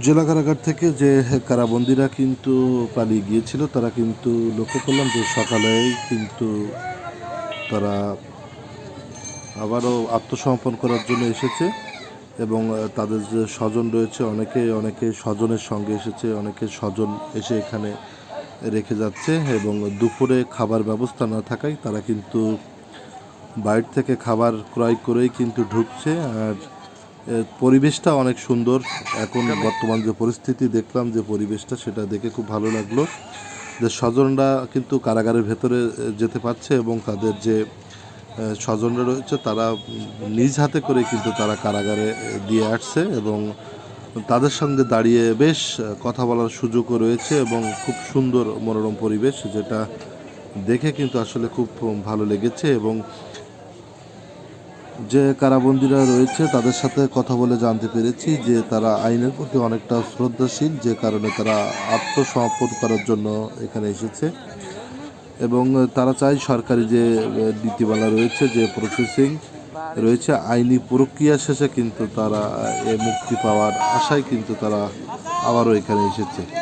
জেলা কারাগার থেকে যে কারাবন্দীরা কিন্তু পালিয়ে গিয়েছিল, তারা কিন্তু লক্ষ্য করলাম যে সকালেই কিন্তু তারা আবারও আত্মসমর্পণ করার জন্য এসেছে এবং তাদের যে স্বজন রয়েছে, অনেকে অনেকে স্বজনের সঙ্গে এসেছে, অনেকে স্বজন এসে এখানে রেখে যাচ্ছে এবং দুপুরে খাবার ব্যবস্থা না থাকায় তারা কিন্তু বাইরে থেকে খাবার ক্রয় করেই কিন্তু ঢুকছে। আর পরিবেশটা অনেক সুন্দর। এখন বর্তমান যে পরিস্থিতি দেখলাম যে পরিবেশটা সেটা দেখে খুব ভালো লাগল। যে স্বজনরা কিন্তু কারাগারের ভেতরে যেতে পারছে এবং তাদের যে স্বজনরা রয়েছে তারা নিজ হাতে করে কিন্তু তারা কারাগারে দিয়ে আসছে এবং তাদের সঙ্গে দাঁড়িয়ে বেশ কথা বলার সুযোগও রয়েছে এবং খুব সুন্দর মনোরম পরিবেশ যেটা দেখে কিন্তু আসলে খুব ভালো লেগেছে এবং যে কারাবন্দীরা রয়েছে, তাদের সাথে কথা বলে জানতে পেরেছি যে তারা আইনের প্রতি অনেকটা শ্রদ্ধাশীল, যে কারণে তারা আত্মসমর্পণ করার জন্য এখানে এসেছে। এবং তারা চায় সরকারি যে নীতিমালা রয়েছে, যে প্রসেসিং রয়েছে, আইনি প্রক্রিয়া শেষে কিন্তু তারা, এ, মুক্তি পাওয়ার আশায় কিন্তু তারা আবারও এখানে এসেছে।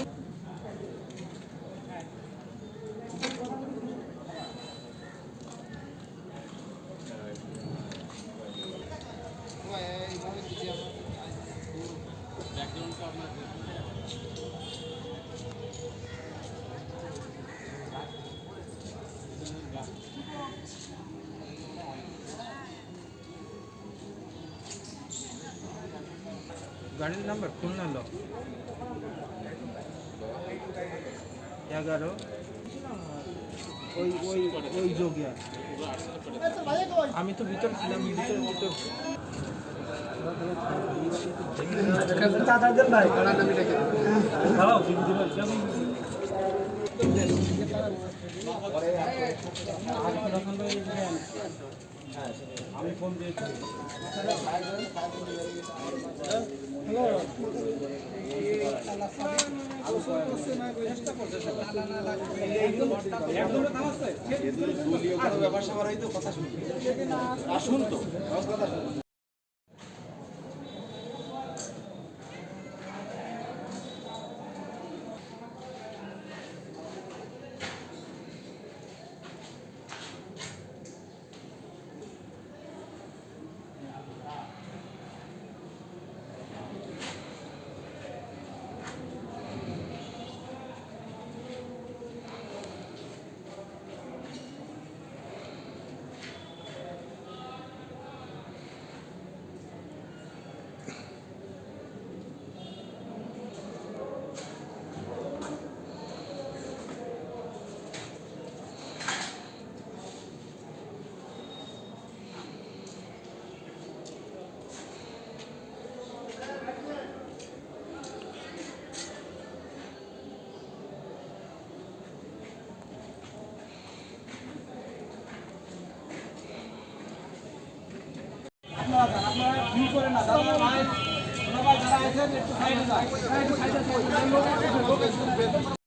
গাড়ির নাম্বার খুলনা ল এগারো ওই ওই ওই যোগিয়া আমি তো ভিতর ছিলাম ভিতরে ভিতর আমি ফোন দিয়েছি আপনারা যান, আপনারা ভিড় করেন না যারা যারা আছেন একটু সাইডে যান।